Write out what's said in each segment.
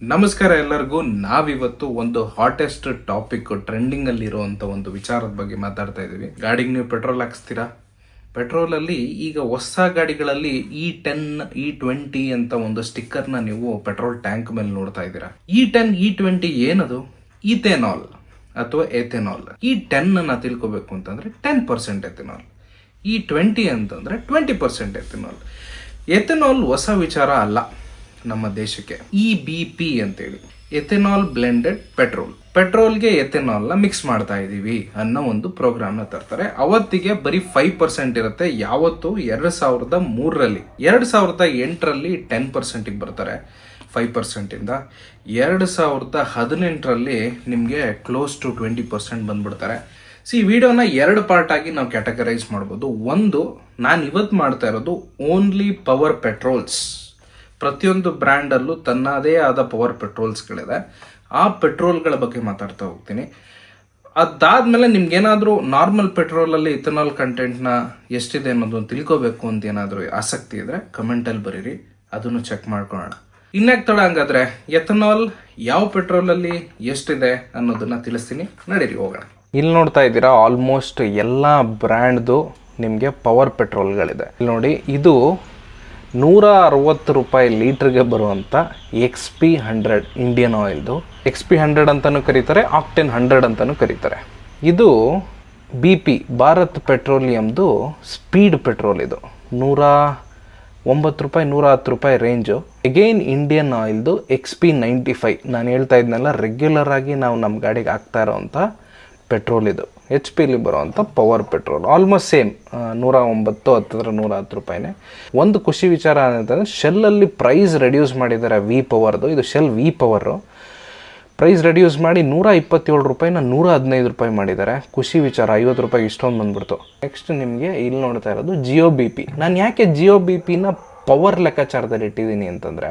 ನಮಸ್ಕಾರ ಎಲ್ಲರಿಗೂ. ನಾವಿವತ್ತು ಒಂದು ಹಾಟೆಸ್ಟ್ ಟಾಪಿಕ್ ಟ್ರೆಂಡಿಂಗ್ ಅಲ್ಲಿ ಇರುವಂತ ಒಂದು ವಿಚಾರದ ಬಗ್ಗೆ ಮಾತಾಡ್ತಾ ಇದೀವಿ ಗಾಡಿಗೆ ನೀವು ಪೆಟ್ರೋಲ್ ಹಾಕ್ಸ್ತೀರಾ? ಪೆಟ್ರೋಲ್ ಅಲ್ಲಿ ಈಗ ಹೊಸ ಗಾಡಿಗಳಲ್ಲಿ ಇ ಟೆನ್ ಇ ಟ್ವೆಂಟಿ ಅಂತ ಒಂದು ಸ್ಟಿಕ್ಕರ್ನ ನೀವು ಪೆಟ್ರೋಲ್ ಟ್ಯಾಂಕ್ ಮೇಲೆ ನೋಡ್ತಾ ಇದ್ದೀರಾ. ಇ ಟೆನ್ ಇ ಟ್ವೆಂಟಿ ಏನದು? ಈಥೆನಾಲ್ ಅಥವಾ ಎಥೆನಾಲ್ ಈ ಟೆನ್ ಅನ್ನ ತಿಳ್ಕೊಬೇಕು ಅಂತಂದ್ರೆ ten percent ethanol E twenty ಅಂತಂದ್ರೆ ಟ್ವೆಂಟಿ ಪರ್ಸೆಂಟ್ ಎಥೆನಾಲ್ ಎಥೆನಾಲ್ ಹೊಸ ವಿಚಾರ ಅಲ್ಲ. ನಮ್ಮ ದೇಶಕ್ಕೆ. ಇ ಬಿ ಪಿ ಅಂತೇಳಿ. ಎಥೆನಾಲ್ ಬ್ಲೆಂಡೆಡ್ ಪೆಟ್ರೋಲ್ ಪೆಟ್ರೋಲ್ಗೆ ಎಥೆನಾಲ್ನ ಮಿಕ್ಸ್ ಮಾಡ್ತಾ ಇದೀವಿ ಅನ್ನೋ ಒಂದು ಪ್ರೋಗ್ರಾಮ್ನ ತರ್ತಾರೆ. ಅವತ್ತಿಗೆ ಬರೀ ಫೈವ್ ಪರ್ಸೆಂಟ್ ಇರುತ್ತೆ. ಯಾವತ್ತು? ಎರಡು ಸಾವಿರದ ಮೂರರಲ್ಲಿ. ಎರಡು ಸಾವಿರದ ಎಂಟರಲ್ಲಿ ಟೆನ್ ಪರ್ಸೆಂಟಿಗೆ ಬರ್ತಾರೆ. ಫೈವ್ ಪರ್ಸೆಂಟಿಂದ ಎರಡು ಸಾವಿರದ ಹದಿನೆಂಟರಲ್ಲಿ ನಿಮಗೆ ಕ್ಲೋಸ್ ಟು ಟ್ವೆಂಟಿ ಪರ್ಸೆಂಟ್ ಬಂದ್ಬಿಡ್ತಾರೆ. ಸಿ ವಿಡಿಯೋನ ಎರಡು ಪಾರ್ಟ್ ಆಗಿ ನಾವು ಕ್ಯಾಟಗರೈಸ್ ಮಾಡ್ಬೋದು. ಒಂದು, ನಾನು ಇವತ್ತು ಮಾಡ್ತಾ ಇರೋದು ಓನ್ಲಿ ಪವರ್ ಪೆಟ್ರೋಲ್ಸ್ ಪ್ರತಿಯೊಂದು ಬ್ರ್ಯಾಂಡಲ್ಲೂ ತನ್ನದೇ ಆದ ಪವರ್ ಪೆಟ್ರೋಲ್ಸ್ಗಳಿದೆ. ಆ ಪೆಟ್ರೋಲ್ಗಳ ಬಗ್ಗೆ ಮಾತಾಡ್ತಾ ಹೋಗ್ತೀನಿ. ಅದಾದ್ಮೇಲೆ ನಿಮ್ಗೇನಾದರೂ ನಾರ್ಮಲ್ ಪೆಟ್ರೋಲಲ್ಲಿ ಇಥನಾಲ್ ಕಂಟೆಂಟ್ನ ಎಷ್ಟಿದೆ ಅನ್ನೋದನ್ನು ತಿಳ್ಕೊಬೇಕು ಅಂತ ಏನಾದರೂ ಆಸಕ್ತಿ ಇದ್ರೆ ಕಮೆಂಟಲ್ಲಿ ಬರೀರಿ. ಅದನ್ನು ಚೆಕ್ ಮಾಡ್ಕೊಳ್ಳೋಣ. ಇನ್ಯಾಕೆ ತಡ ಹಂಗಾದ್ರೆ ಎಥನಾಲ್ ಯಾವ ಪೆಟ್ರೋಲಲ್ಲಿ ಎಷ್ಟಿದೆ ಅನ್ನೋದನ್ನ ತಿಳಿಸ್ತೀನಿ. ನಡೀರಿ, ಹೋಗೋಣ. ಇಲ್ಲಿ ನೋಡ್ತಾ ಇದ್ದೀರಾ, ಆಲ್ಮೋಸ್ಟ್ ಎಲ್ಲ ಬ್ರ್ಯಾಂಡ್ದು ನಿಮಗೆ ಪವರ್ ಪೆಟ್ರೋಲ್ಗಳಿದೆ. ಇಲ್ಲಿ ನೋಡಿ, ಇದು ನೂರ ಅರವತ್ತು ರೂಪಾಯಿ ಲೀಟ್ರಿಗೆ ಬರುವಂಥ ಎಕ್ಸ್ ಪಿ ಹಂಡ್ರೆಡ್ ಇಂಡಿಯನ್ ಆಯಿಲ್ದು ಎಕ್ಸ್ ಪಿ ಹಂಡ್ರೆಡ್ ಅಂತಲೂ ಕರೀತಾರೆ ಆಕ್ಟೆನ್ ಹಂಡ್ರೆಡ್ ಅಂತಲೂ ಕರೀತಾರೆ. ಇದು ಬಿ ಪಿ ಭಾರತ್ ಪೆಟ್ರೋಲಿಯಮ್ದು ಸ್ಪೀಡ್ ಪೆಟ್ರೋಲ್ ಇದು. ನೂರ ಒಂಬತ್ತು ರೂಪಾಯಿ ನೂರ ಹತ್ತು ರೂಪಾಯಿ ರೇಂಜು. ಅಗೈನ್ ಇಂಡಿಯನ್ ಆಯಿಲ್ದು ಎಕ್ಸ್ ಪಿ ನೈಂಟಿ ಫೈವ್. ನಾನು ಹೇಳ್ತಾ ಇದ್ನಲ್ಲ ರೆಗ್ಯುಲರ್ ಆಗಿ ನಾವು ನಮ್ಮ ಗಾಡಿಗೆ ಹಾಕ್ತಾ ಇರೋವಂಥ ಪೆಟ್ರೋಲ್ ಇದು. ಎಚ್ ಪಿಲಿ ಬರುವಂಥ ಪವರ್ ಪೆಟ್ರೋಲ್ ಆಲ್ಮೋಸ್ಟ್ ಸೇಮ್ ನೂರ ಒಂಬತ್ತು ಹತ್ತಿರ ನೂರ ಹತ್ತು ರೂಪಾಯಿನೇ. ಒಂದು ಖುಷಿ ವಿಚಾರ ಅಂತಂದರೆ ಶೆಲ್ಲಲ್ಲಿ ಪ್ರೈಸ್ ರೆಡ್ಯೂಸ್ ಮಾಡಿದ್ದಾರೆ ವಿ ಪವರ್ದು ಇದು shell V power price reduce ಮಾಡಿ ನೂರ ಇಪ್ಪತ್ತೇಳು ರೂಪಾಯಿನ ನೂರ ಹದಿನೈದು ರೂಪಾಯಿ ಮಾಡಿದ್ದಾರೆ. ಖುಷಿ ವಿಚಾರ, ಐವತ್ತು ರೂಪಾಯಿ ಇಷ್ಟೊಂದು ಬಂದ್ಬಿಡ್ತು. ನೆಕ್ಸ್ಟ್ ನಿಮಗೆ ಇಲ್ಲಿ ನೋಡ್ತಾ ಇರೋದು ಜಿಯೋ ಬಿ ಪಿ ನಾನು ಯಾಕೆ ಜಿಯೋ ಬಿ ಪಿನ ಪವರ್ ಲೆಕ್ಕಾಚಾರದಲ್ಲಿ ಇಟ್ಟಿದ್ದೀನಿ ಅಂತಂದರೆ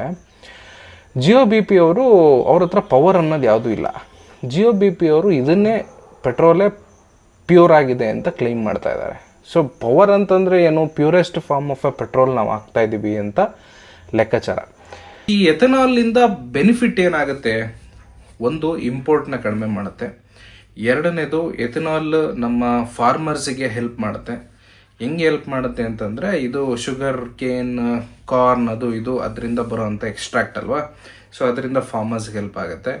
ಜಿಯೋ ಬಿ ಪಿ ಅವರು ಅವ್ರ ಹತ್ರ ಪವರ್ ಅನ್ನೋದು ಯಾವುದೂ ಇಲ್ಲ. ಜಿಯೋ ಬಿ ಪಿ ಅವರು ಇದನ್ನೇ ಪೆಟ್ರೋಲೇ ಪ್ಯೂರ್ ಆಗಿದೆ ಅಂತ ಕ್ಲೈಮ್ ಮಾಡ್ತಾ ಇದ್ದಾರೆ. ಸೊ ಪವರ್ ಅಂತಂದರೆ ಏನು? Purest form of a petrol ನಾವು ಹಾಕ್ತಾ ಇದ್ದೀವಿ ಅಂತ ಲೆಕ್ಕಾಚಾರ. ಈ ಎಥನಾಲಿಂದ ಬೆನಿಫಿಟ್ ಏನಾಗುತ್ತೆ? ಒಂದು ಇಂಪೋರ್ಟ್ನ ಕಡಿಮೆ ಮಾಡುತ್ತೆ. ಎರಡನೇದು ಎಥನಾಲ್ ನಮ್ಮ ಫಾರ್ಮರ್ಸಿಗೆ ಹೆಲ್ಪ್ ಮಾಡುತ್ತೆ. ಹೆಂಗೆ ಹೆಲ್ಪ್ ಮಾಡುತ್ತೆ ಅಂತಂದರೆ, ಇದು ಶುಗರ್ ಕೇನ್ ಕಾರ್ನ್ ಅದು ಇದು ಅದರಿಂದ ಬರೋವಂಥ ಎಕ್ಸ್ಟ್ರಾಕ್ಟ್ ಅಲ್ವಾ? ಸೊ ಅದರಿಂದ ಫಾರ್ಮರ್ಸ್ಗೆ ಹೆಲ್ಪ್ ಆಗುತ್ತೆ.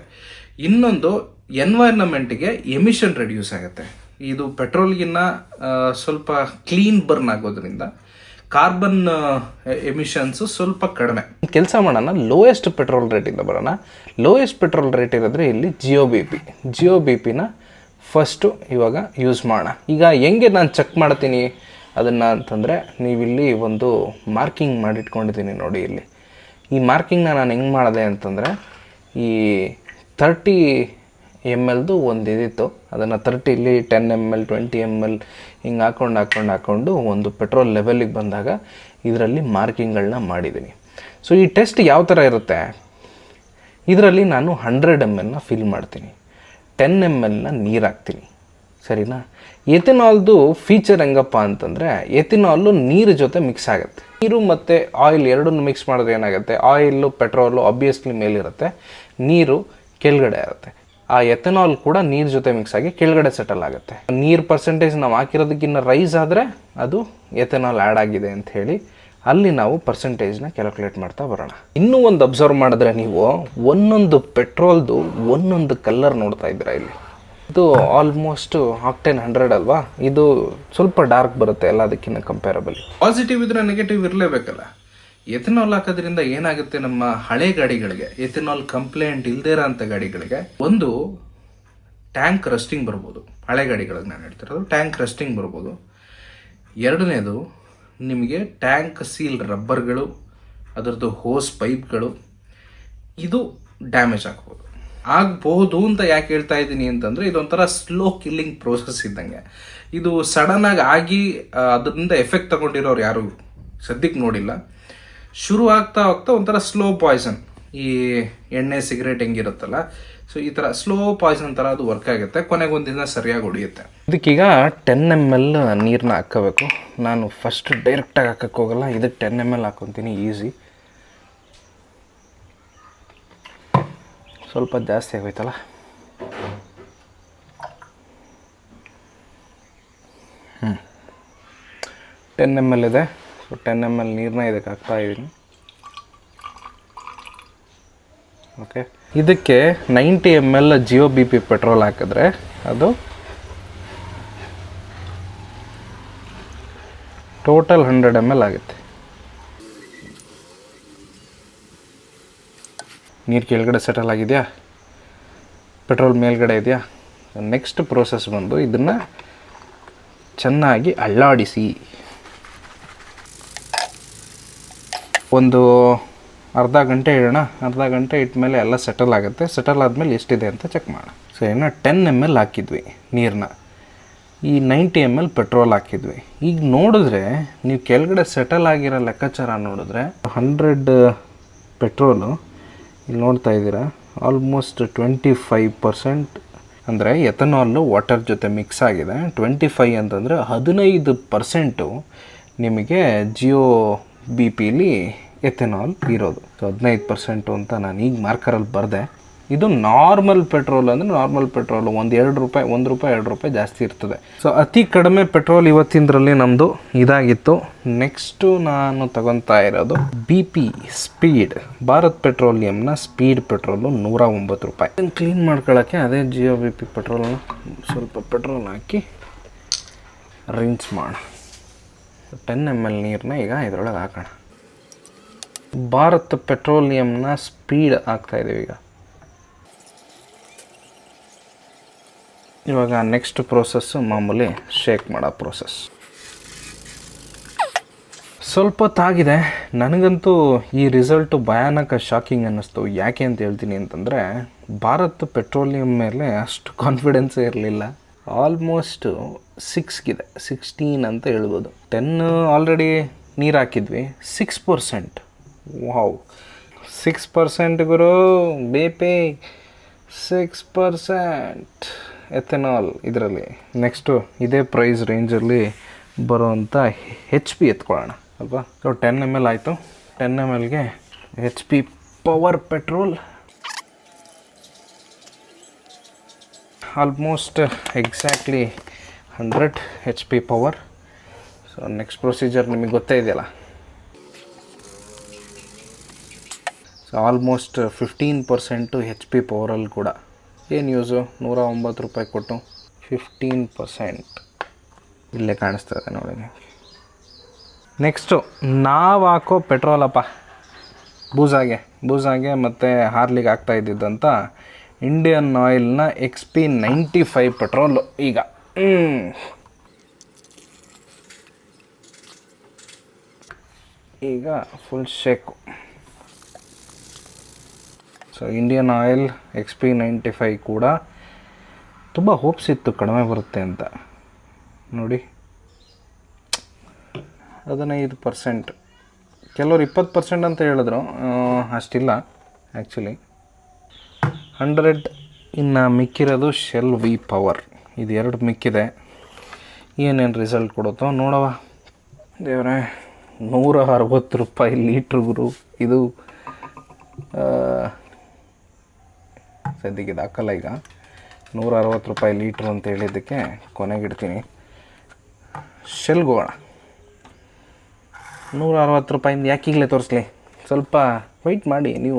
ಇನ್ನೊಂದು ಎನ್ವೈರ್ನಮೆಂಟಿಗೆ ಎಮಿಷನ್ ರೆಡ್ಯೂಸ್ ಆಗುತ್ತೆ. ಇದು ಪೆಟ್ರೋಲ್ಗಿನ್ನ ಸ್ವಲ್ಪ ಕ್ಲೀನ್ ಬರ್ನ್ ಆಗೋದ್ರಿಂದ ಕಾರ್ಬನ್ ಎಮಿಷನ್ಸ್ ಸ್ವಲ್ಪ ಕಡಿಮೆ. ಕೆಲಸ ಮಾಡೋಣ ಲೋಯೆಸ್ಟ್ ಪೆಟ್ರೋಲ್ ರೇಟಿಂದ ಬರೋಣ. ಲೋಯೆಸ್ಟ್ ಪೆಟ್ರೋಲ್ ರೇಟ್ ಇರೋದ್ರೆ ಇಲ್ಲಿ Jio B P Jio B ಪಿನ ಫಸ್ಟು ಇವಾಗ ಯೂಸ್ ಮಾಡೋಣ. ಈಗ ಹೆಂಗೆ ನಾನು ಚೆಕ್ ಮಾಡ್ತೀನಿ? ಅದನ್ನು ಅಂತಂದರೆ ನೀವಿಲ್ಲಿ ಒಂದು ಮಾರ್ಕಿಂಗ್ ಮಾಡಿಟ್ಕೊಂಡಿದ್ದೀನಿ ನೋಡಿ ಇಲ್ಲಿ. ಈ ಮಾರ್ಕಿಂಗ್ನ ನಾನು ಹೆಂಗೆ ಮಾಡಿದೆ ಅಂತಂದರೆ ಈ ತರ್ಟಿ ಎಂ ಎಲ್ದು ಒಂದು ಇದಿತ್ತು. ಅದನ್ನು ತರ್ಟಿಲಿ ten M L twenty M L ಹಿಂಗೆ ಹಾಕೊಂಡು ಹಾಕೊಂಡು ಹಾಕ್ಕೊಂಡು ಒಂದು ಪೆಟ್ರೋಲ್ ಲೆವೆಲಿಗೆ ಬಂದಾಗ ಇದರಲ್ಲಿ ಮಾರ್ಕಿಂಗ್ಗಳನ್ನ ಮಾಡಿದ್ದೀನಿ ಸೊ ಈ ಟೆಸ್ಟ್ ಯಾವ ಥರ ಇರುತ್ತೆ? ಇದರಲ್ಲಿ ನಾನು ಹಂಡ್ರೆಡ್ ಎಂ ಎಲ್ನ ಫಿಲ್ ಮಾಡ್ತೀನಿ. ಟೆನ್ ಎಂ ಎಲ್ನ ನೀರು ಹಾಕ್ತೀನಿ. ಸರಿನಾ? ಎಥೆನಾಲ್ದು ಫೀಚರ್ ಹೆಂಗಪ್ಪ ಅಂತಂದರೆ ಎಥೆನಾಲು ನೀರು ಜೊತೆ ಮಿಕ್ಸ್ ಆಗುತ್ತೆ. ನೀರು ಮತ್ತು ಆಯಿಲ್ ಎರಡನ್ನು ಮಿಕ್ಸ್ ಮಾಡಿದ್ರೆ ಏನಾಗುತ್ತೆ? ಆಯಿಲು ಪೆಟ್ರೋಲು ಆಬ್ವಿಯಸ್ಲಿ ಮೇಲಿರುತ್ತೆ. ನೀರು ಕೆಳಗಡೆ ಇರುತ್ತೆ. ಆ ಎಥೆನಾಲ್ ಕೂಡ ನೀರು ಜೊತೆ ಮಿಕ್ಸ್ ಆಗಿ ಕೆಳಗಡೆ ಸೆಟಲ್ ಆಗುತ್ತೆ. ನೀರು ಪರ್ಸೆಂಟೇಜ್ ನಾವು ಹಾಕಿರೋದಕ್ಕಿಂತ ರೈಸ್ ಆದರೆ ಅದು ಎಥೆನಾಲ್ ಆ್ಯಡ್ ಆಗಿದೆ ಅಂತ ಹೇಳಿ ಅಲ್ಲಿ ನಾವು ಪರ್ಸೆಂಟೇಜ್ನ ಕ್ಯಾಲ್ಕುಲೇಟ್ ಮಾಡ್ತಾ ಬರೋಣ. ಇನ್ನೂ ಒಂದು ಅಬ್ಸರ್ವ್ ಮಾಡಿದ್ರೆ ನೀವು ಒಂದೊಂದು ಪೆಟ್ರೋಲ್ದು ಒಂದೊಂದು ಕಲರ್ ನೋಡ್ತಾ ಇದ್ದೀರಾ ಇಲ್ಲಿ? ಇದು ಆಲ್ಮೋಸ್ಟ್ ಆಕ್ಟೆನ್ ಹಂಡ್ರೆಡ್ ಅಲ್ವಾ? ಇದು ಸ್ವಲ್ಪ ಡಾರ್ಕ್ ಬರುತ್ತೆ ಎಲ್ಲದಕ್ಕಿಂತ ಕಂಪೇರಬಲ್ ಪಾಸಿಟಿವ್ ಇದ್ರೆ ನೆಗೆಟಿವ್ ಇರಲೇಬೇಕಲ್ಲ? ಎಥನಾಲ್ ಹಾಕೋದ್ರಿಂದ ಏನಾಗುತ್ತೆ ನಮ್ಮ ಹಳೆ ಗಾಡಿಗಳಿಗೆ, ಎಥೆನಾಲ್ ಕಂಪ್ಲೇಂಟ್ ಇಲ್ದೇ ಇರೋಂಥ ಗಾಡಿಗಳಿಗೆ, ಒಂದು ಟ್ಯಾಂಕ್ ರಸ್ಟಿಂಗ್ ಬರ್ಬೋದು. ಹಳೆ ಗಾಡಿಗಳಿಗೆ ನಾನು ಹೇಳ್ತಿರೋದು ಟ್ಯಾಂಕ್ ರಸ್ಟಿಂಗ್ ಬರ್ಬೋದು. ಎರಡನೇದು, ನಿಮಗೆ ಟ್ಯಾಂಕ್ ಸೀಲ್ ರಬ್ಬರ್ಗಳು, ಅದರದ್ದು ಹೋಸ್ ಪೈಪ್ಗಳು, ಇದು ಡ್ಯಾಮೇಜ್ ಆಗ್ಬೋದು. ಆಗಬಹುದು ಅಂತ ಯಾಕೆ ಹೇಳ್ತಾ ಇದ್ದೀನಿ ಅಂತಂದರೆ, ಇದೊಂಥರ ಸ್ಲೋ ಕಿಲ್ಲಿಂಗ್ ಪ್ರೋಸೆಸ್ ಇದ್ದಂಗೆ. ಇದು ಸಡನ್ನಾಗಿ ಆಗಿ ಅದರಿಂದ ಎಫೆಕ್ಟ್ ತಗೊಂಡಿರೋರು ಯಾರು? ಸದ್ಯಕ್ಕೆ ನೋಡಿಲ್ಲ. ಶುರು ಆಗ್ತಾ ಹೋಗ್ತಾ ಒಂಥರ ಸ್ಲೋ ಪಾಯ್ಸನ್ ಈ ಎಣ್ಣೆ ಸಿಗರೇಟ್ ಹೆಂಗಿರುತ್ತಲ್ಲ ಸೊ ಈ ಥರ ಸ್ಲೋ ಪಾಯ್ಸನ್ ಥರ ಅದು ವರ್ಕ್ ಆಗುತ್ತೆ. ಕೊನೆಗೆ ಒಂದಿನ ಸರಿಯಾಗಿ ಹೊಡಿಯುತ್ತೆ ಇದಕ್ಕೀಗ ಟೆನ್ ಎಂ ಎಲ್ ನೀರನ್ನ ಹಾಕ್ಕೋಬೇಕು. ನಾನು ಫಸ್ಟ್ ಡೈರೆಕ್ಟಾಗಿ ಹಾಕಕ್ಕೆ ಹೋಗಲ್ಲ. ಇದು ಟೆನ್ ಎಂ ಎಲ್ ಹಾಕೊತೀನಿ ಈಸಿ ಸ್ವಲ್ಪ ಜಾಸ್ತಿ ಆಗೋಯ್ತಲ್ಲ? ಹ್ಞೂ ಟೆನ್ ಎಂ ಎಲ್ ಇದೆ. ಸೊ ಟೆನ್ ಎಂ ಎಲ್ ನೀರನ್ನ ಇದಕ್ಕೆ ಹಾಕ್ತಾ ಇದ್ದೀನಿ. ಓಕೆ ಇದಕ್ಕೆ ninety M L Jio B P petrol ಹಾಕಿದ್ರೆ ಅದು ಟೋಟಲ್ ಹಂಡ್ರೆಡ್ ಎಂ ಎಲ್ ಆಗುತ್ತೆ. ನೀರು ಕೆಳಗಡೆ ಸೆಟಲ್ ಆಗಿದೆಯಾ? ಪೆಟ್ರೋಲ್ ಮೇಲ್ಗಡೆ ಇದೆಯಾ? ನೆಕ್ಸ್ಟ್ ಪ್ರೋಸೆಸ್ ಬಂದು ಇದನ್ನು ಚೆನ್ನಾಗಿ ಅಳ್ಳಾಡಿಸಿ ಒಂದು ಅರ್ಧ ಗಂಟೆ ಇಡೋಣ. ಅರ್ಧ ಗಂಟೆ ಇಟ್ಮೇಲೆ ಎಲ್ಲ ಸೆಟಲ್ ಆಗುತ್ತೆ. ಸೆಟಲ್ ಆದಮೇಲೆ ಎಷ್ಟಿದೆ ಅಂತ ಚೆಕ್ ಮಾಡೋಣ. ಸೊ ಇನ್ನು ಟೆನ್ ಎಂ ಎಲ್ ಹಾಕಿದ್ವಿ ನೀರನ್ನ ಈ ನೈಂಟಿ ಎಂ ಎಲ್ ಪೆಟ್ರೋಲ್ ಹಾಕಿದ್ವಿ. ಈಗ ನೋಡಿದ್ರೆ, ನೀವು ಕೆಳಗಡೆ ಸೆಟಲ್ ಆಗಿರೋ ಲೆಕ್ಕಾಚಾರ ನೋಡಿದ್ರೆ ಹಂಡ್ರೆಡ್ ಪೆಟ್ರೋಲು ಇಲ್ಲಿ ನೋಡ್ತಾ ಇದ್ದೀರಾ. ಆಲ್ಮೋಸ್ಟ್ ಟ್ವೆಂಟಿ ಫೈವ್ ಪರ್ಸೆಂಟ್ ಅಂದರೆ ಎಥನಾಲು ವಾಟರ್ ಜೊತೆ ಮಿಕ್ಸ್ ಆಗಿದೆ. ಟ್ವೆಂಟಿ ಫೈವ್ ಅಂತಂದರೆ ಹದಿನೈದು ಪರ್ಸೆಂಟು ನಿಮಗೆ ಜಿಯೋ ಬಿ ಪಿಲಿ ಎಥೆನಾಲ್ ಇರೋದು. ಸೊ ಹದಿನೈದು ಪರ್ಸೆಂಟು ಅಂತ ನಾನು ಈಗ ಮಾರ್ಕರಲ್ಲಿ ಬರೆದೆ. ಇದು ನಾರ್ಮಲ್ ಪೆಟ್ರೋಲ್ ಅಂದರೆ ನಾರ್ಮಲ್ ಪೆಟ್ರೋಲ್ ಒಂದು ಎರಡು ರೂಪಾಯಿ, ಒಂದು ರೂಪಾಯಿ, ಎರಡು ರೂಪಾಯಿ ಜಾಸ್ತಿ ಇರ್ತದೆ. ಸೊ ಅತಿ ಕಡಿಮೆ ಪೆಟ್ರೋಲ್ ಇವತ್ತಿನದ್ರಲ್ಲಿ ನಮ್ಮದು ಇದಾಗಿತ್ತು. ನೆಕ್ಸ್ಟು ನಾನು ತಗೊತಾ ಇರೋದು ಬಿ ಪಿ ಸ್ಪೀಡ್ ಭಾರತ್ ಪೆಟ್ರೋಲಿಯಂನ ಸ್ಪೀಡ್ ಪೆಟ್ರೋಲು ನೂರ ಒಂಬತ್ತು ರೂಪಾಯಿ. ಕ್ಲೀನ್ ಮಾಡ್ಕೊಳ್ಳೋಕ್ಕೆ ಅದೇ ಜಿಯೋ ಬಿ ಪಿ ಪೆಟ್ರೋಲ್ನ ಸ್ವಲ್ಪ ಪೆಟ್ರೋಲ್ ಹಾಕಿ ರಿನ್ಸ್ ಮಾಡೋಣ ಟೆನ್ ಎಂ ಎಲ್ ನೀರನ್ನ ಈಗ ಇದರೊಳಗೆ ಹಾಕೋಣ. ಭಾರತ್ ಪೆಟ್ರೋಲಿಯಂನ ಸ್ಪೀಡ್ ಇದೀವಿ ಈಗ. ಇವಾಗ ನೆಕ್ಸ್ಟ್ ಪ್ರೋಸೆಸ್ಸು ಮಾಮೂಲಿ ಶೇಕ್ ಮಾಡೋ ಪ್ರೋಸೆಸ್ ಸ್ವಲ್ಪ ತಾಗಿದೆ. ನನಗಂತೂ ಈ ರಿಸಲ್ಟು ಭಯಾನಕ ಶಾಕಿಂಗ್ ಅನ್ನಿಸ್ತು. ಯಾಕೆ ಅಂತ ಹೇಳ್ತೀನಿ ಅಂತಂದರೆ, ಭಾರತ್ ಪೆಟ್ರೋಲಿಯಂ ಮೇಲೆ ಅಷ್ಟು ಕಾನ್ಫಿಡೆನ್ಸೇ ಇರಲಿಲ್ಲ. ಆಲ್ಮೋಸ್ಟು ಸಿಕ್ಸ್ಗಿದೆ, ಸಿಕ್ಸ್ಟೀನ್ ಅಂತ ಹೇಳ್ಬೋದು. ಟೆನ್ ಆಲ್ರೆಡಿ ನೀರು ಹಾಕಿದ್ವಿ six percent wow six percent ಗುರು B P six percent ethanol ಇದರಲ್ಲಿ. ನೆಕ್ಸ್ಟು ಇದೇ ಪ್ರೈಸ್ ರೇಂಜಲ್ಲಿ ಬರೋವಂಥ ಹೆಚ್ ಪಿ ಎತ್ಕೊಳ್ಳೋಣ, ಅಲ್ವಾ? ಸೊ ಟೆನ್ ಎಂ ಎಲ್ ಆಯಿತು. Ten M ಎಲ್ಗೆ H P power petrol almost exactly hundred H P power so next procedure ನಿಮಗೆ ಗೊತ್ತೇ ಇದೆಯಲ್ಲ. So almost fifteen percent H P ಪವರಲ್ಲಿ ಕೂಡ. ಏನು ಯೂಸು ನೂರ ಒಂಬತ್ತು ರೂಪಾಯಿ ಕೊಟ್ಟು ಫಿಫ್ಟೀನ್ ಪರ್ಸೆಂಟ್ ಇಲ್ಲೇ ಕಾಣಿಸ್ತಾ ಇದೆ ನೋಡಿ ನೆಕ್ಸ್ಟು ನಾವು ಹಾಕೋ ಪೆಟ್ರೋಲಪ್ಪ ಬೂಸಾಗೆ ಬೂಸಾಗೆ ಮತ್ತು ಹಾರ್ಲಿಗೆ ಆಗ್ತಾ ಇದ್ದಿದ್ದಂಥ Indian ಆಯಿಲ್ನ X P ninety five petrol ಈಗ ಈಗ full shake so Indian Oil X P ninety five ಕೂಡ ತುಂಬ ಹೋಪ್ಸ್ ಇತ್ತು ಕಡಿಮೆ ಬರುತ್ತೆ ಅಂತ. ನೋಡಿ. ಹದಿನೈದು ಪರ್ಸೆಂಟ್ ಕೆಲವರು ಇಪ್ಪತ್ತು ಪರ್ಸೆಂಟ್ ಅಂತ ಹೇಳಿದ್ರು. ಅಷ್ಟಿಲ್ಲ ಆ್ಯಕ್ಚುಲಿ ಹಂಡ್ರೆಡ್ ಇನ್ನು ಮಿಕ್ಕಿರೋದು ಶೆಲ್ ವಿ ಪವರ್ ಇದು ಎರಡು ಮಿಕ್ಕಿದೆ. ಏನೇನು ರಿಸಲ್ಟ್ ಕೊಡುತ್ತೋ ನೋಡವ ದೇವರೇ, ನೂರ ಅರವತ್ತು ರೂಪಾಯಿ ಗುರು. ಇದು ಸದ್ಯಕ್ಕೆ ದಾಖಲ ಈಗ. ನೂರ ಅರವತ್ತು ರೂಪಾಯಿ ಲೀಟ್ರ್ ಅಂತ ಹೇಳಿದ್ದಕ್ಕೆ ಕೊನೆಗಿಡ್ತೀನಿ ಶೆಲ್ಗೆ ಹೋಗೋಣ ನೂರ ಅರವತ್ತು ರೂಪಾಯಿಂದ ಯಾಕೆ ಈಗಲೇ ತೋರಿಸ್ಲಿ? ಸ್ವಲ್ಪ ವೆಯ್ಟ್ ಮಾಡಿ ನೀವು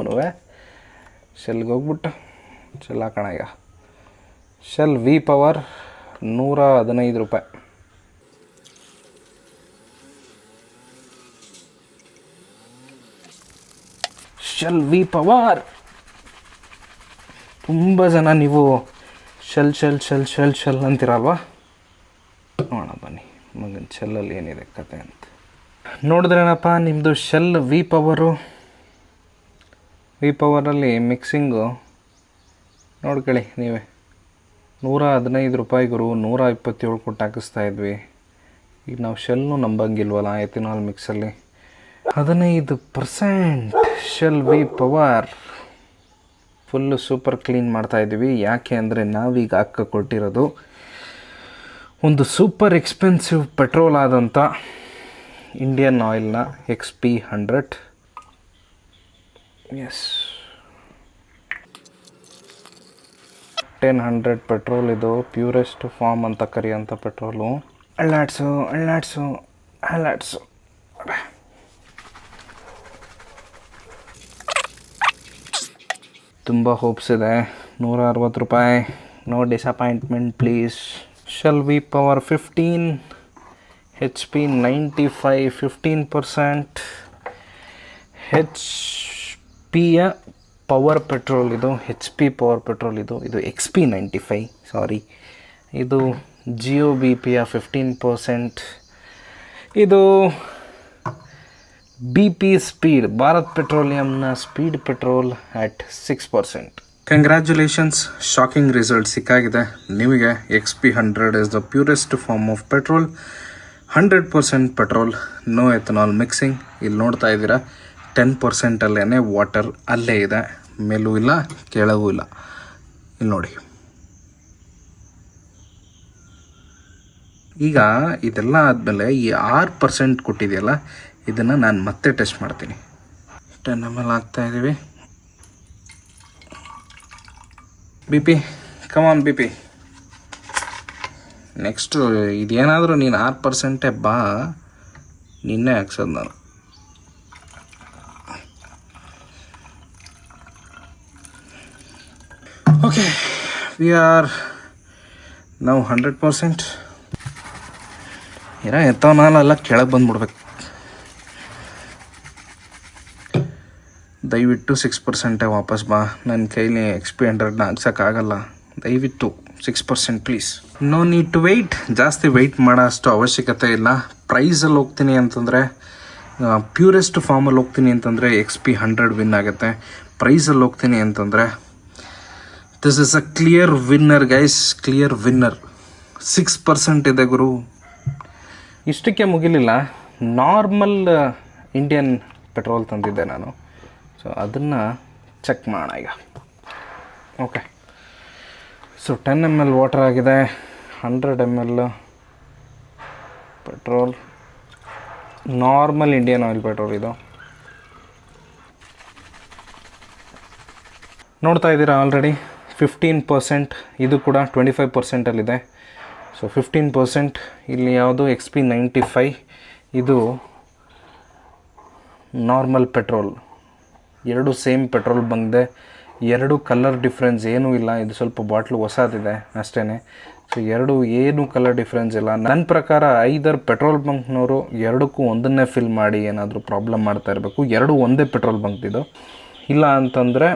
ಶೆಲ್ಗೆ ಹೋಗ್ಬಿಟ್ಟು. ಶೆಲ್ ಹಾಕೋಣ ಈಗ. ಶೆಲ್ ವಿ ಪವರ್ ನೂರ ಹದಿನೈದು ರೂಪಾಯಿ. ಶೆಲ್ ವಿ ಪವರ್ ತುಂಬ ಜನ ನೀವು Shell Shell Shell Shell Shell ಅಂತಿರಲ್ವಾ? ನೋಡೋಣ ಬನ್ನಿ ಮಗನ ಶೆಲ್ಲಲ್ಲಿ ಏನಿದೆ ಕತೆ ಅಂತ. ನೋಡಿದ್ರೇನಪ್ಪ ನಿಮ್ಮದು ಶೆಲ್ ವಿ ಪವರು ವಿ ಪವರಲ್ಲಿ ಮಿಕ್ಸಿಂಗು ನೋಡ್ಕೊಳ್ಳಿ ನೀವೇ. ನೂರ ಹದಿನೈದು ರೂಪಾಯಿ ಗುರು, ನೂರ ಇಪ್ಪತ್ತೇಳು ಕೊಟ್ಟು ಹಾಕಿಸ್ತಾ ಇದ್ವಿ. ಈಗ ನಾವು ಶೆಲ್ನು ನಂಬಂಗಿಲ್ವಲ್ಲ, ಎಥಿನಾಲ್ ಮಿಕ್ಸಲ್ಲಿ? ಹದಿನೈದು percent Shell V power. Full super clean ಮಾಡ್ತಾ ಇದ್ದೀವಿ. ಯಾಕೆ ಅಂದರೆ ನಾವೀಗ ಅಕ್ಕ ಕೊಟ್ಟಿರೋದು ಒಂದು ಸೂಪರ್ ಎಕ್ಸ್ಪೆನ್ಸಿವ್ ಪೆಟ್ರೋಲ್ ಆದಂಥ Indian ಆಯಿಲ್ನ X P hundred S ten hundred petrol ಇದು ಪ್ಯೂರೆಸ್ಟ್ ಫಾರ್ಮ್ ಅಂತ ಕರೆಯೋಂಥ ಪೆಟ್ರೋಲು ಅಳ್ಳಾಡ್ಸು ಅಳ್ಳಾಡ್ಸು ಅಳ್ಳಾಡ್ಸು ತುಂಬ ಹೋಪ್ಸ್ ಇದೆ. ನೂರ ಅರವತ್ತು ರೂಪಾಯಿ. No disappointment please Shell V power fifteen H P ninety five fifteen percent H ಪಿಯ ಪವರ್ ಪೆಟ್ರೋಲ್ ಇದು ಹೆಚ್ ಪಿ ಪವರ್ ಪೆಟ್ರೋಲ್ ಇದು ಇದು X P ninety five sorry ಇದು ಜಿಯೋ ಬಿ ಪಿಯ ಫಿಫ್ಟೀನ್ ಪರ್ಸೆಂಟ್ ಇದು B P speed Bharat ಪೆಟ್ರೋಲಿಯಂನ speed petrol at six percent congratulations shocking result ಸಿಕ್ಕಾಗಿದೆ. ನಿಮಗೆ X P hundred is the purest form of petrol hundred percent petrol no ethanol mixing ಇಲ್ಲಿ ನೋಡ್ತಾ ಇದ್ದೀರಾ. Ten ಪರ್ಸೆಂಟಲ್ಲೇ water ಅಲ್ಲೇ ಇದೆ. ಮೇಲೂ ಇಲ್ಲ, ಕೆಳಗೂ ಇಲ್ಲ. ಇಲ್ಲಿ ನೋಡಿ. ಈಗ ಇದೆಲ್ಲ ಆದಮೇಲೆ ಈ ಆರು ಪರ್ಸೆಂಟ್ ಕೊಟ್ಟಿದೆಯಲ್ಲ, ಇದನ್ನು ನಾನು ಮತ್ತೆ ಟೆಸ್ಟ್ ಮಾಡ್ತೀನಿ. ಟೆನ್ ಎಂ ಎಲ್ ಹಾಕ್ತಾ ಇದ್ದೀವಿ B P come on B P next ಇದೇನಾದರೂ ನೀನು ಆರು ಪರ್ಸೆಂಟೇ ಬಾ, ನಿನ್ನೆ ಹಾಕ್ಸೋದು ನಾನು. ಓಕೆ ವಿ ಆರ್ ನಾವು ಹಂಡ್ರೆಡ್ ಪರ್ಸೆಂಟ್ ಏನೋ ಎತ್ತವನಾಲೆಲ್ಲ ಕೆಳಗೆ ಬಂದ್ಬಿಡ್ಬೇಕು. ದಯವಿಟ್ಟು ಸಿಕ್ಸ್ ಪರ್ಸೆಂಟೇ ವಾಪಸ್ ಬಾ. ನನ್ನ ಕೈಲಿ ಎಕ್ಸ್ ಪಿ ಹಂಡ್ರೆಡ್ನ ಹಾಕ್ಸೋಕ್ಕಾಗಲ್ಲ. ದಯವಿಟ್ಟು six percent please no need to wait ಜಾಸ್ತಿ ವೆಯ್ಟ್ ಮಾಡೋ ಅಷ್ಟು ಅವಶ್ಯಕತೆ ಇಲ್ಲ. ಪ್ರೈಸಲ್ಲಿ ಹೋಗ್ತೀನಿ ಅಂತಂದರೆ ಪ್ಯೂರೆಸ್ಟ್ ಫಾರ್ಮಲ್ಲಿ ಹೋಗ್ತೀನಿ ಅಂತಂದರೆ ಎಕ್ಸ್ ಪಿ ಹಂಡ್ರೆಡ್ ವಿನ್ ಆಗುತ್ತೆ. ಪ್ರೈಸಲ್ಲಿ ಹೋಗ್ತೀನಿ ಅಂತಂದರೆ this is a clear winner guys clear winner six percent ಇದೆ ಗುರು. ಇಷ್ಟಕ್ಕೆ ಮುಗಿಲಿಲ್ಲ. ನಾರ್ಮಲ್ ಇಂಡಿಯನ್ ಪೆಟ್ರೋಲ್ ತಂದಿದ್ದೆ ನಾನು. ಸೊ ಅದನ್ನು ಚೆಕ್ ಮಾಡೋಣ ಈಗ. Okay so ten M L water ಆಗಿದೆ. Hundred M L petrol normal Indian oil petrol ಇದು. ನೋಡ್ತಾ ಇದ್ದೀರಾ ಆಲ್ರೆಡಿ ಫಿಫ್ಟೀನ್ ಪರ್ಸೆಂಟ್ ಇದು ಕೂಡ ಟ್ವೆಂಟಿ ಫೈವ್ ಪರ್ಸೆಂಟಲ್ಲಿದೆ ಸೊ ಫಿಫ್ಟೀನ್ ಪರ್ಸೆಂಟ್ ಇಲ್ಲಿ ಯಾವುದು ಎಕ್ಸ್ ಪಿ ನೈಂಟಿ ಫೈ ಇದು ನಾರ್ಮಲ್ ಪೆಟ್ರೋಲ್ ಎರಡು ಸೇಮ್ ಪೆಟ್ರೋಲ್ ಬಂದಿದೆ. ಎರಡು ಕಲರ್ ಡಿಫ್ರೆನ್ಸ್ ಏನೂ ಇಲ್ಲ. ಇದು ಸ್ವಲ್ಪ ಬಾಟ್ಲು ಹೊಸದಿದೆ ಅಷ್ಟೇ ಸೊ ಎರಡು ಏನು ಕಲರ್ ಡಿಫ್ರೆನ್ಸ್ ಇಲ್ಲ. ನನ್ನ ಪ್ರಕಾರ ಐದರ್ ಪೆಟ್ರೋಲ್ ಬಂಕ್ನವರು ಎರಡಕ್ಕೂ ಒಂದನ್ನೇ ಫಿಲ್ ಮಾಡಿ ಏನಾದರೂ ಪ್ರಾಬ್ಲಮ್ ಮಾಡ್ತಾ ಇರಬೇಕು. ಎರಡು ಒಂದೇ ಪೆಟ್ರೋಲ್ ಬಂಕ್ದಿದು ಇಲ್ಲ ಅಂತಂದರೆ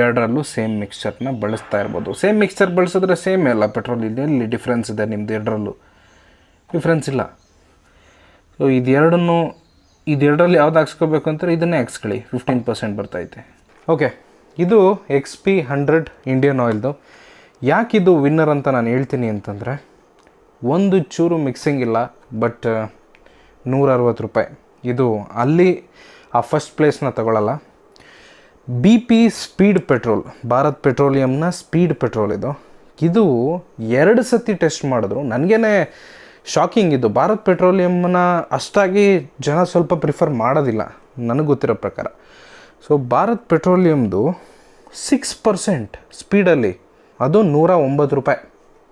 ಎರಡರಲ್ಲೂ ಸೇಮ್ ಮಿಕ್ಸ್ಚರ್ನ ಬಳಸ್ತಾ ಇರ್ಬೋದು. ಸೇಮ್ ಮಿಕ್ಸ್ಚರ್ ಬಳಸಿದ್ರೆ ಸೇಮ್ ಅಲ್ಲ ಪೆಟ್ರೋಲ್ ಇದೆ ಇಲ್ಲಿ ಡಿಫ್ರೆನ್ಸ್ ಇದೆ ನಿಮ್ದು ಎರಡರಲ್ಲೂ. ಡಿಫ್ರೆನ್ಸ್ ಇಲ್ಲ. ಸೊ ಇದೆರಡನ್ನು ಇದೆರಡರಲ್ಲಿ ಯಾವ್ದು ಹಾಕ್ಸ್ಕೋಬೇಕು ಅಂತಾರೆ ಇದನ್ನೇ ಹಾಕ್ಸ್ಕೊಳ್ಳಿ. ಫಿಫ್ಟೀನ್ ಪರ್ಸೆಂಟ್ ಬರ್ತೈತೆ ಓಕೆ ಇದು ಎಕ್ಸ್ ಪಿ ಹಂಡ್ರೆಡ್ ಇಂಡಿಯನ್ ಆಯಿಲ್ದು ಯಾಕೆ ಇದು ವಿನ್ನರ್ ಅಂತ ನಾನು ಹೇಳ್ತೀನಿ ಅಂತಂದರೆ, ಒಂದು ಚೂರು ಮಿಕ್ಸಿಂಗ್ ಇಲ್ಲ ಬಟ್ ನೂರ ಅರವತ್ತು ರೂಪಾಯಿ. ಇದು ಅಲ್ಲಿ ಆ ಫಸ್ಟ್ ಪ್ಲೇಸ್ನ ತಗೊಳ್ಳಲ್ಲ B P speed petrol Bharat ಪೆಟ್ರೋಲಿಯಂನ speed petrol ಇದು. ಇದು ಎರಡು ಸತಿ ಟೆಸ್ಟ್ ಮಾಡಿದ್ರು. ನನಗೇ ಶಾಕಿಂಗ್ ಇದು. ಭಾರತ್ ಪೆಟ್ರೋಲಿಯಂನ ಅಷ್ಟಾಗಿ ಜನ ಸ್ವಲ್ಪ ಪ್ರಿಫರ್ ಮಾಡೋದಿಲ್ಲ. ನನಗೆ ಗೊತ್ತಿರೋ ಪ್ರಕಾರ. ಸೊ ಭಾರತ್ ಪೆಟ್ರೋಲಿಯಮ್ದು ಸಿಕ್ಸ್ ಪರ್ಸೆಂಟ್ ಸ್ಪೀಡಲ್ಲಿ ಅದು ನೂರ ಒಂಬತ್ತು ರೂಪಾಯಿ.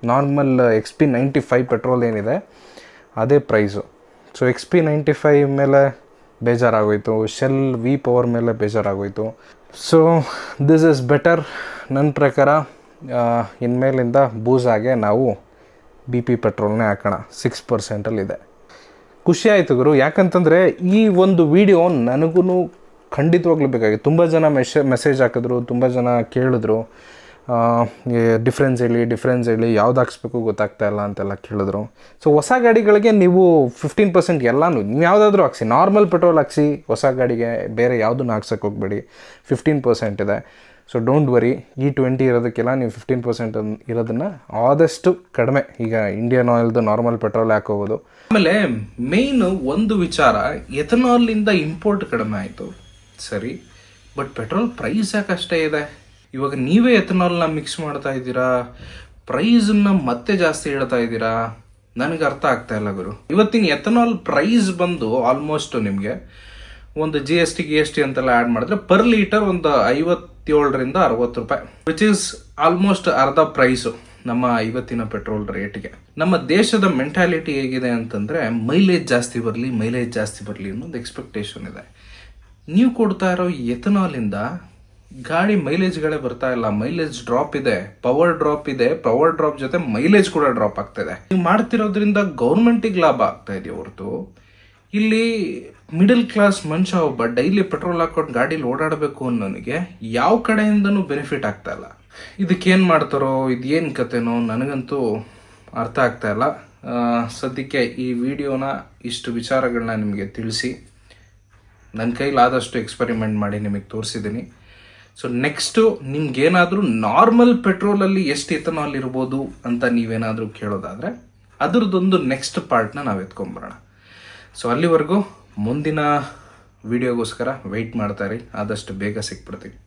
Normal X P ninety five petrol ಏನಿದೆ, ಅದೇ price so X P ninety five ಮೇಲೆ ಬೇಜಾರಾಗೋಯಿತು. ಶೆಲ್ ವಿ ಪವರ್ ಮೇಲೆ ಬೇಜಾರಾಗೋಯ್ತು. ಸೊ ದಿಸ್ ಇಸ್ ಬೆಟರ್ ನನ್ನ ಪ್ರಕಾರ ಇನ್ಮೇಲಿಂದ ಬೂಸಾಗೆ ನಾವು ಬಿ ಪಿ ಪೆಟ್ರೋಲ್ನೇ ಹಾಕೋಣ. ಸಿಕ್ಸ್ ಪರ್ಸೆಂಟಲ್ಲಿದೆ ಖುಷಿ ಆಯಿತು ಗುರು. ಯಾಕಂತಂದರೆ ಈ ಒಂದು ವಿಡಿಯೋ ನನಗೂ ಖಂಡಿತವಾಗ್ಲೂ ಬೇಕಾಗಿತ್ತು ತುಂಬ ಜನ ಮೆಸೆ ಮೆಸೇಜ್ ಹಾಕಿದ್ರು, ತುಂಬ ಜನ ಕೇಳಿದ್ರು. ಡಿಫ್ರೆನ್ಸ್ ಹೇಳಿ ಡಿಫ್ರೆನ್ಸ್ ಹೇಳಿ ಯಾವ್ದು ಹಾಕ್ಸ್ಬೇಕು ಗೊತ್ತಾಗ್ತಾ ಇಲ್ಲ ಅಂತೆಲ್ಲ ಕೇಳಿದ್ರು. ಸೊ ಹೊಸ ಗಾಡಿಗಳಿಗೆ ನೀವು ಫಿಫ್ಟೀನ್ ಪರ್ಸೆಂಟ್ ಎಲ್ಲನೂ, ನೀವು ಯಾವುದಾದ್ರೂ ಹಾಕ್ಸಿ ನಾರ್ಮಲ್ ಪೆಟ್ರೋಲ್ ಹಾಕ್ಸಿ ಹೊಸ ಗಾಡಿಗೆ ಬೇರೆ ಯಾವುದನ್ನು ಹಾಕ್ಸೋಕೆ ಹೋಗಬೇಡಿ ಫಿಫ್ಟೀನ್ ಪರ್ಸೆಂಟ್ ಇದೆ. ಸೊ ಡೋಂಟ್ ವರಿ ಈ ಟ್ವೆಂಟಿ ಇರೋದಕ್ಕೆಲ್ಲ ನೀವು ಫಿಫ್ಟೀನ್ ಪರ್ಸೆಂಟ್ ಇರೋದನ್ನು ಆದಷ್ಟು ಕಡಿಮೆ. ಈಗ ಇಂಡಿಯನ್ ಆಯಿಲ್ದು ನಾರ್ಮಲ್ ಪೆಟ್ರೋಲ್ ಹಾಕೋಬೋದು. ಆಮೇಲೆ ಮೇಯ್ನ್ ಒಂದು ವಿಚಾರ ಎಥನಾಲ್ನಿಂದ ಇಂಪೋರ್ಟ್ ಕಡಿಮೆ ಆಯಿತು. ಸರಿ ಬಟ್ ಪೆಟ್ರೋಲ್ ಪ್ರೈಸ್ ಯಾಕೆ ಅಷ್ಟೇ ಇದೆ? ಇವಾಗ ನೀವೇ ಎಥನಾಲ್ನ ಮಿಕ್ಸ್ ಮಾಡ್ತಾ ಇದ್ದೀರಾ? ಪ್ರೈಸನ್ನ ಮತ್ತೆ ಜಾಸ್ತಿ ಹೇಳ್ತಾ ಇದ್ದೀರಾ? ನನಗೆ ಅರ್ಥ ಆಗ್ತಾ ಇಲ್ಲ ಗುರು. ಇವತ್ತಿನ ಎಥನಾಲ್ ಪ್ರೈಸ್ ಬಂದು ಆಲ್ಮೋಸ್ಟ್ ನಿಮಗೆ ಒಂದು G S T G S T ಅಂತೆಲ್ಲ ಆ್ಯಡ್ ಮಾಡಿದ್ರೆ ಪರ್ ಲೀಟರ್ ಒಂದು ಐವತ್ತು ಐವತ್ತೇಳರಿಂದ ಅರವತ್ತು ರೂಪಾಯಿ ವಿಚ್ ಈಸ್ ಆಲ್ಮೋಸ್ಟ್ ಅರ್ಧ ಪ್ರೈಸು ನಮ್ಮ ಇವತ್ತಿನ ಪೆಟ್ರೋಲ್ ರೇಟ್ಗೆ ನಮ್ಮ ದೇಶದ ಮೆಂಟಾಲಿಟಿ ಹೇಗಿದೆ ಅಂತಂದ್ರೆ ಮೈಲೇಜ್ ಜಾಸ್ತಿ ಬರಲಿ ಮೈಲೇಜ್ ಜಾಸ್ತಿ ಬರಲಿ ಅನ್ನೋದು ಎಕ್ಸ್ಪೆಕ್ಟೇಷನ್ ಇದೆ. ನೀವು ಕೊಡ್ತಾ ಇರೋ ಎಥನಾಲಿಂದ ಗಾಡಿ ಮೈಲೇಜ್ಗಳೇ ಬರ್ತಾ ಇಲ್ಲ. ಮೈಲೇಜ್ ಡ್ರಾಪ್ ಇದೆ ಪವರ್ ಡ್ರಾಪ್ ಇದೆ ಪವರ್ ಡ್ರಾಪ್ ಜೊತೆ ಮೈಲೇಜ್ ಕೂಡ ಡ್ರಾಪ್ ಆಗ್ತಾ ಇದೆ ನೀವು ಮಾಡ್ತಿರೋದ್ರಿಂದ ಗೌರ್ಮೆಂಟಿಗೆ ಲಾಭ ಆಗ್ತಾ ಇದೆ ಹೊರತು. ಇಲ್ಲಿ ಮಿಡಲ್ ಕ್ಲಾಸ್ ಮನುಷ್ಯ ಒಬ್ಬ ಡೈಲಿ ಪೆಟ್ರೋಲ್ ಹಾಕೊಂಡು ಗಾಡೀಲಿ ಓಡಾಡಬೇಕು ಅನ್ನೋನಿಗೆ ಯಾವ ಕಡೆಯಿಂದನೂ ಬೆನಿಫಿಟ್ ಆಗ್ತಾ ಇಲ್ಲ. ಇದಕ್ಕೇನು ಮಾಡ್ತಾರೋ ಇದೇನು ಕತೆನೋ ನನಗಂತೂ ಅರ್ಥ ಆಗ್ತಾ ಇಲ್ಲ. ಸದ್ಯಕ್ಕೆ ಈ ವಿಡಿಯೋನ ಇಷ್ಟು ವಿಚಾರಗಳನ್ನ ನಿಮಗೆ ತಿಳಿಸಿ ನನ್ನ ಕೈಲಾದಷ್ಟು ಎಕ್ಸ್ಪೆರಿಮೆಂಟ್ ಮಾಡಿ ನಿಮಗೆ ತೋರಿಸಿದ್ದೀನಿ. ಸೊ ನೆಕ್ಸ್ಟು ನಿಮ್ಗೇನಾದರೂ ನಾರ್ಮಲ್ ಪೆಟ್ರೋಲಲ್ಲಿ ಎಷ್ಟು ಇಥನಾಲ್ ಇರ್ಬೋದು ಅಂತ ನೀವೇನಾದರೂ ಕೇಳೋದಾದರೆ ಅದರದೊಂದು ನೆಕ್ಸ್ಟ್ ಪಾರ್ಟ್ನ ನಾವು ಎತ್ಕೊಂಬರೋಣ ಸೊ ಅಲ್ಲಿವರೆಗೂ ಮುಂದಿನ ವಿಡಿಯೋಗೋಸ್ಕರ ವೆಯ್ಟ್ ಮಾಡ್ತಾ ಇರಿ. ಆದಷ್ಟು ಬೇಗ ಸಿಕ್ಬಿಡ್ತೀವಿ.